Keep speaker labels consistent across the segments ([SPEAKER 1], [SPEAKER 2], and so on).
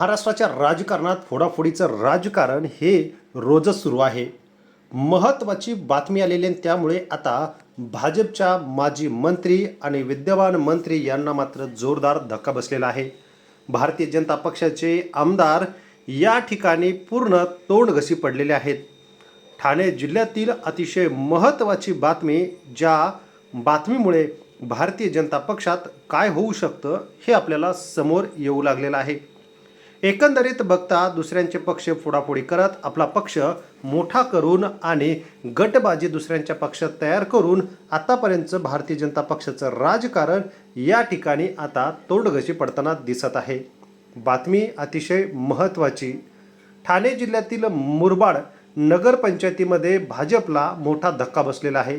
[SPEAKER 1] महाराष्ट्राच्या राजकारणात फोडाफोडीचं राजकारण हे रोजच सुरू आहे. महत्त्वाची बातमी आलेली आहे त्यामुळे आता भाजपच्या माजी मंत्री आणि विद्यमान मंत्री यांना मात्र जोरदार धक्का बसलेला आहे. भारतीय जनता पक्षाचे आमदार या ठिकाणी पूर्ण तोंडघशी पडलेले आहेत. ठाणे जिल्ह्यातील अतिशय महत्त्वाची बातमी ज्या बातमीमुळे भारतीय जनता पक्षात काय होऊ शकतं हे आपल्याला समोर येऊ लागलेलं आहे. एकंदरीत बघता दुसऱ्यांचे पक्ष फोडाफोडी करत आपला पक्ष मोठा करून आणि गटबाजी दुसऱ्यांच्या पक्षात तयार करून आतापर्यंत भारतीय जनता पक्षाचं राजकारण या ठिकाणी आता तोंडघशी पडताना दिसत आहे. बातमी अतिशय महत्त्वाची. ठाणे जिल्ह्यातील मुरबाड नगरपंचायतीमध्ये भाजपला मोठा धक्का बसलेला आहे.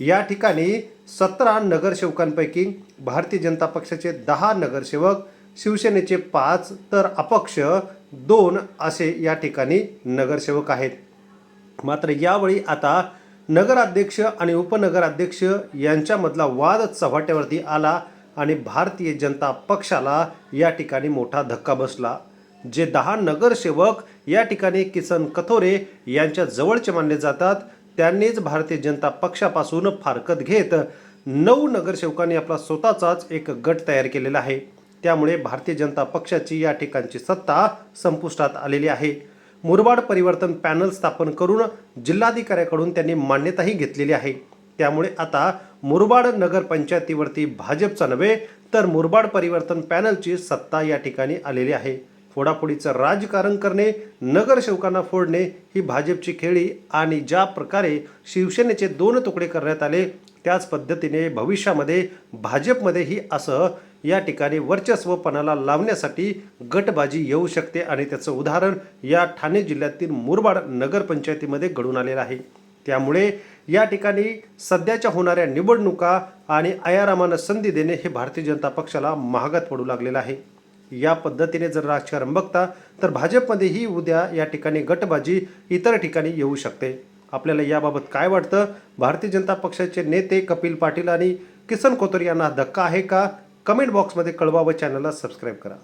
[SPEAKER 1] या ठिकाणी सतरा नगरसेवकांपैकी भारतीय जनता पक्षाचे दहा नगरसेवक शिवसेनेचे पाच तर अपक्ष दोन असे या ठिकाणी नगरसेवक आहेत. मात्र यावेळी आता नगराध्यक्ष आणि उपनगराध्यक्ष यांच्यामधला वाद चव्हाट्यावरती आला आणि भारतीय जनता पक्षाला या ठिकाणी मोठा धक्का बसला. जे दहा नगरसेवक या ठिकाणी किसन कथोरे यांच्या जवळचे मानले जातात त्यांनीच भारतीय जनता पक्षापासून फारकत घेत नऊ नगरसेवकांनी आपला स्वतःचाच एक गट तयार केलेला आहे. त्यामुळे भारतीय जनता पक्षाची या ठिकाणची सत्ता संपुष्टात आलेली आहे. मुरबाड परिवर्तन पॅनल स्थापन करून जिल्हाधिकाऱ्याकडून त्यांनी मान्यताही घेतलेली आहे. त्यामुळे आता मुरबाड नगरपंचायतीवरती भाजपचा नव्हे तर मुरबाड परिवर्तन पॅनलची सत्ता या ठिकाणी आलेली आहे. फोडाफोडीचं राजकारण करणे नगरसेवकांना फोडणे ही भाजपची खेळी आणि ज्या प्रकारे शिवसेनेचे दोन तुकडे करण्यात आले त्याच पद्धतीने भविष्यामध्ये भाजपमध्येही असं या ठिकाणी वर्चस्वपणाला लावण्यासाठी गटबाजी येऊ शकते आणि त्याचं उदाहरण या ठाणे जिल्ह्यातील मुरबाड नगरपंचायतीमध्ये घडून आलेलं आहे. त्यामुळे या ठिकाणी सध्याच्या होणाऱ्या निवडणुका आणि आयारामानं संधी देणे हे भारतीय जनता पक्षाला महागात पडू लागलेलं आहे. या पद्धतीने जर राजकारण बघता तर भाजपमध्येही उद्या या ठिकाणी गटबाजी इतर ठिकाणी येऊ शकते. आपल्याला याबाबत काय वाटतं? भारतीय जनता पक्षाचे नेते कपिल पाटील आणि किसन कोतर यांना धक्का आहे का? कमेंट बॉक्समध्ये कळवा व चॅनलला सबस्क्राईब करा.